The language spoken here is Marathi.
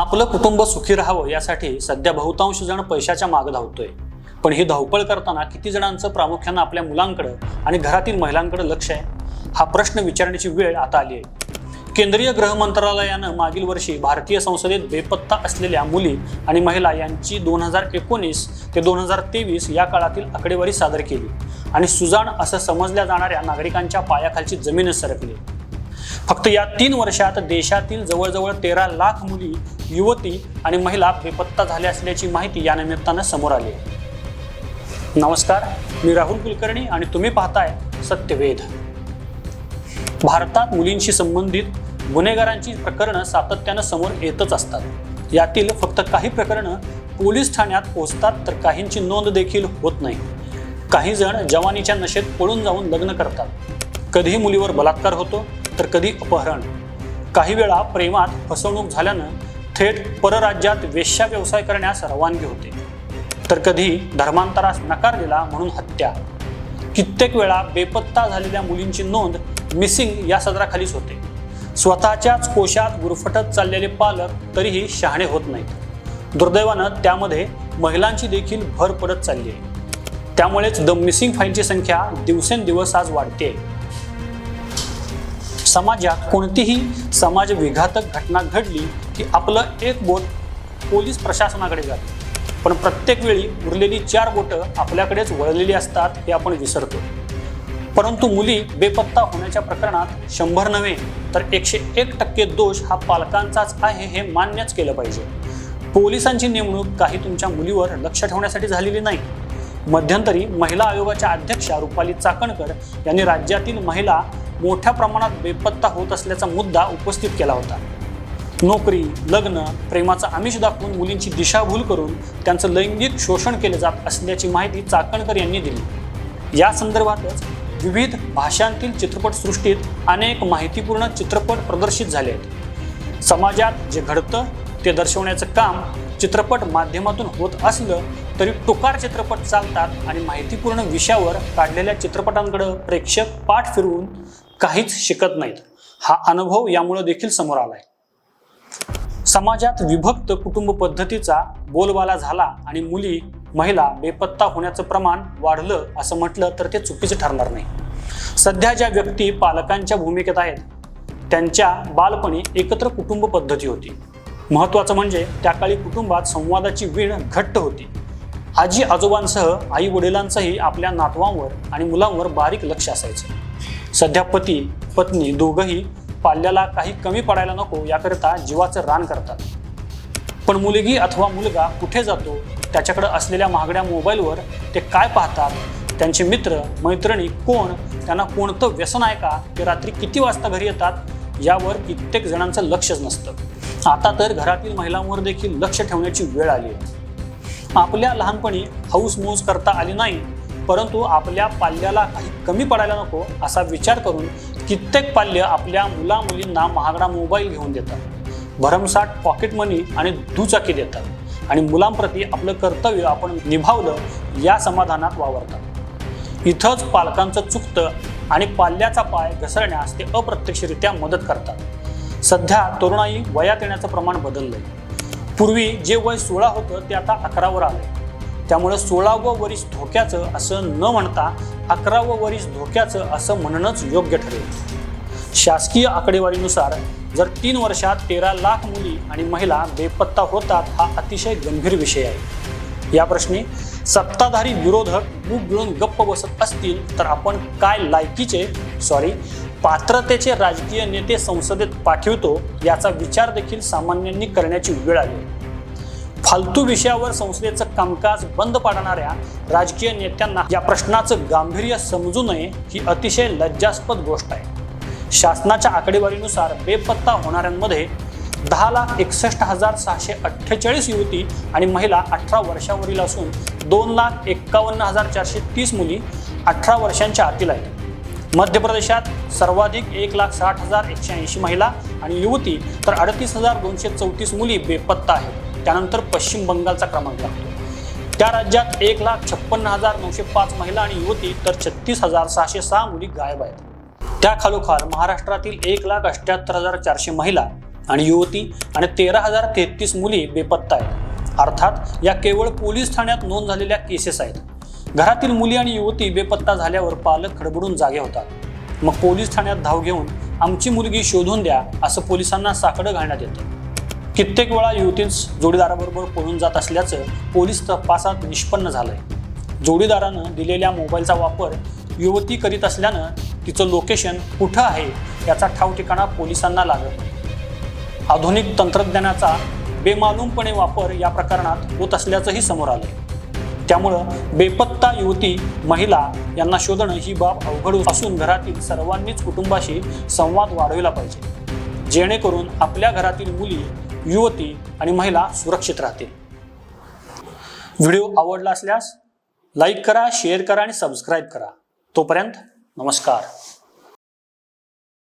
आपलं कुटुंब सुखी राहावं यासाठी सध्या बहुतांश जण पैशाच्या माग धावतोय. पण ही धावपळ करताना किती जणांचं प्रामुख्यानं आपल्या मुलांकडं आणि घरातील महिलांकडे लक्ष आहे? हा प्रश्न विचारण्याची वेळ आता आली आहे. केंद्रीय गृह मंत्रालयानं मागील वर्षी भारतीय संसदेत बेपत्ता असलेल्या मुली आणि महिला यांची दोन हजार एकोणीस ते दोन हजार तेवीस या काळातील आकडेवारी सादर केली आणि सुजाण असं समजल्या जाणाऱ्या नागरिकांच्या पायाखालची जमीनच सरकली. फक्त या तीन वर्षात देशातील जवळजवळ तेरा लाख मुली युवती आणि महिला बेपत्ता झाल्या असल्याची माहिती या निमित्तानं समोर आली आहे. नमस्कार मी राहुल कुलकर्णी आणि तुम्ही पाहताय सत्यवेध. भारतात मुलींशी संबंधित गुन्हेगारांची प्रकरणं सातत्यानं समोर येतच असतात. यातील फक्त काही प्रकरणं पोलीस ठाण्यात पोहोचतात तर काहींची नोंद देखील होत नाही. काही जण जवानीच्या नशेत पळून जाऊन लग्न करतात. कधी मुलीवर बलात्कार होतो तर कधी अपहरण. काही वेळा प्रेमात फसवणूक झाल्यानं थेट परराज्यात वेश्या व्यवसाय करण्यास रवानगी होते. तर कधी धर्मांतरास नकार दिला म्हणून हत्या. कित्येक वेळा बेपत्ता झालेल्या मुलींची नोंद मिसिंग या सदराखालीच होते. स्वतःच्याच कोशात गुरफटत चाललेले पालक तरीही शहाणे होत नाहीत. दुर्दैवानं त्यामध्ये महिलांची देखील भर पडत चालली आहे. त्यामुळेच द मिसिंग फाईलची संख्या दिवसेंदिवस आज वाढते समाजात कोणतीही समाज विघातक घटना घडली की आपलं एक बोट पोलीस प्रशासनाकडे जातं. पण प्रत्येक वेळी उरलेली चार बोटं आपल्याकडेच वळलेली असतात हे आपण विसरतो परंतु मुली बेपत्ता होण्याच्या प्रकरणात शंभर नव्हे तर एकशे एक टक्के दोष हा पालकांचाच आहे हे मान्यच केलं पाहिजे. पोलिसांची नेमणूक काही तुमच्या मुलीवर लक्ष ठेवण्यासाठी झालेली नाही. मध्यंतरी महिला आयोगाच्या अध्यक्षा रुपाली चाकणकर यांनी राज्यातील महिला मोठ्या प्रमाणात बेपत्ता होत असल्याचा मुद्दा उपस्थित केला होता. नोकरी लग्न प्रेमाचं आमिष दाखवून मुलींची दिशाभूल करून त्यांचं लैंगिक शोषण केले जात असल्याची माहिती चाकणकर यांनी दिली. या संदर्भातच विविध भाषांतील चित्रपटसृष्टीत अनेक माहितीपूर्ण चित्रपट प्रदर्शित झाले आहेत. समाजात जे घडतं ते दर्शवण्याचं काम चित्रपट माध्यमातून होत असलं तरी टुकार चित्रपट चालतात आणि माहितीपूर्ण विषयावर काढलेल्या चित्रपटांकडं प्रेक्षक पाठ फिरवून काहीच शिकत नाहीत. हा अनुभव यामुळे देखील समोर आलाय. समाजात विभक्त कुटुंब पद्धतीचा बोलबाला झाला आणि मुली महिला बेपत्ता होण्याचं प्रमाण वाढलं असं म्हटलं तर ते चुकीचं ठरणार नाही. सध्या ज्या व्यक्ती पालकांच्या भूमिकेत आहेत त्यांच्या बालपणी एकत्र कुटुंब पद्धती होती. महत्त्वाचं म्हणजे त्या काळी कुटुंबात संवादाची वीण घट्ट होती. आजी आजोबांसह आई वडिलांचंही आपल्या नातवांवर आणि मुलांवर बारीक लक्ष असायचं. सध्या पती पत्नी दोघंही पाल्याला काही कमी पडायला नको याकरिता जीवाचं रान करतात. पण मुलगी अथवा मुलगा कुठे जातो त्याच्याकडे असलेल्या महागड्या मोबाईलवर ते काय पाहतात त्यांचे मित्र मैत्रिणी कोण त्यांना कोणतं व्यसन आहे का ते रात्री किती वाजता घरी येतात यावर कित्येक जणांचं लक्षच नसतं. आता तर घरातील महिलांवर देखील लक्ष ठेवण्याची वेळ आली आहे. आपल्या लहानपणी हौस मौज करता आली नाही परंतु आपल्या पाल्याला काही कमी पडायला नको असा विचार करून कित्येक पाल्य आपल्या मुला मुलींना महागडा मोबाईल घेऊन देतात. भरमसाठ पॉकेट मनी आणि दुचाकी देतात. आणि मुलांप्रती आपलं कर्तव्य आपण निभावलं या समाधानात वावरतात. इथंच पालकांचं चुकतं आणि पाल्याचा पाय घसरण्यास ते अप्रत्यक्षरित्या मदत करतात. सध्या तरुणाई वयात येण्याचं प्रमाण बदललंय. पूर्वी जे वय सोळा होतं ते आता अकरावर आलंय. त्यामुळे सोळावं वरीस धोक्याचं असं न म्हणता अकरावं वरीस धोक्याचं असं म्हणणंच योग्य ठरेल शासकीय आकडेवारीनुसार जर तीन वर्षात तेरा लाख मुली आणि महिला बेपत्ता होतात हा अतिशय गंभीर विषय आहे या प्रश्नी सत्ताधारी विरोधक मूग गिळून गप्प बसत असतील तर आपण काय लायकीचे सॉरी पात्रतेचे राजकीय नेते संसदेत पाठवितो याचा विचार देखील सामान्यांनी करण्याची वेळ आली आहे. फालतू विषयावर संसदेचं कामकाज बंद पाडणाऱ्या राजकीय नेत्यांना या प्रश्नाचं गांभीर्य समजू नये ही अतिशय लज्जास्पद गोष्ट आहे. शासनाच्या आकडेवारीनुसार बेपत्ता होणाऱ्यांमध्ये दहा लाख एकसष्ट हजार सहाशे अठ्ठेचाळीस युवती आणि महिला अठरा वर्षावरील असून दोन लाख एक्कावन्न हजार चारशे तीस मुली अठरा वर्षांच्या आतील आहेत. मध्य प्रदेशात सर्वाधिक एक लाख साठ हजार एकशे ऐंशी महिला आणि युवती तर अडतीस हजार दोनशे चौतीस मुली बेपत्ता आहेत. त्यानंतर पश्चिम बंगालचा क्रमांक लागतो. त्या राज्यात एक लाख छप्पन्न हजार नऊशे पाच महिला आणि युवती तर छत्तीस हजार सहाशे सहा मुली गायब आहेत. त्या खालोखाल महाराष्ट्रातील एक लाख अठ्ठ्याहत्तर हजार चारशे महिला आणि युवती आणि तेरा हजार तेहतीस मुली बेपत्ता आहेत. अर्थात या केवळ पोलीस ठाण्यात नोंद झालेल्या केसेस आहेत. घरातील मुली आणि युवती बेपत्ता झाल्यावर पालक खडबडून जागे होतात. मग पोलीस ठाण्यात धाव घेऊन आमची मुलगी शोधून द्या असं पोलिसांना साकडं घालण्यात येतं. कित्येक वेळा युवतीच जोडीदाराबरोबर पळून जात असल्याचं पोलीस तपासात निष्पन्न झालंय. जोडीदारानं दिलेल्या मोबाईलचा वापर युवती करीत असल्यानं तिचं लोकेशन कुठं आहे याचा ठाव ठिकाणा पोलिसांना लागत नाही. आधुनिक तंत्रज्ञानाचा बेमालूमपणे वापर या प्रकरणात होत असल्याचंही समोर आलंय. त्यामुळं बेपत्ता युवती महिला यांना शोधणं ही बाब अवघड असून घरातील सर्वांनीच कुटुंबाशी संवाद वाढविला पाहिजे. जेणेकरून आपल्या घरातील मुली युवती आणि महिला सुरक्षित राहतील. व्हिडिओ आवडला असल्यास लाईक करा शेअर करा आणि सबस्क्राईब करा. तोपर्यंत नमस्कार.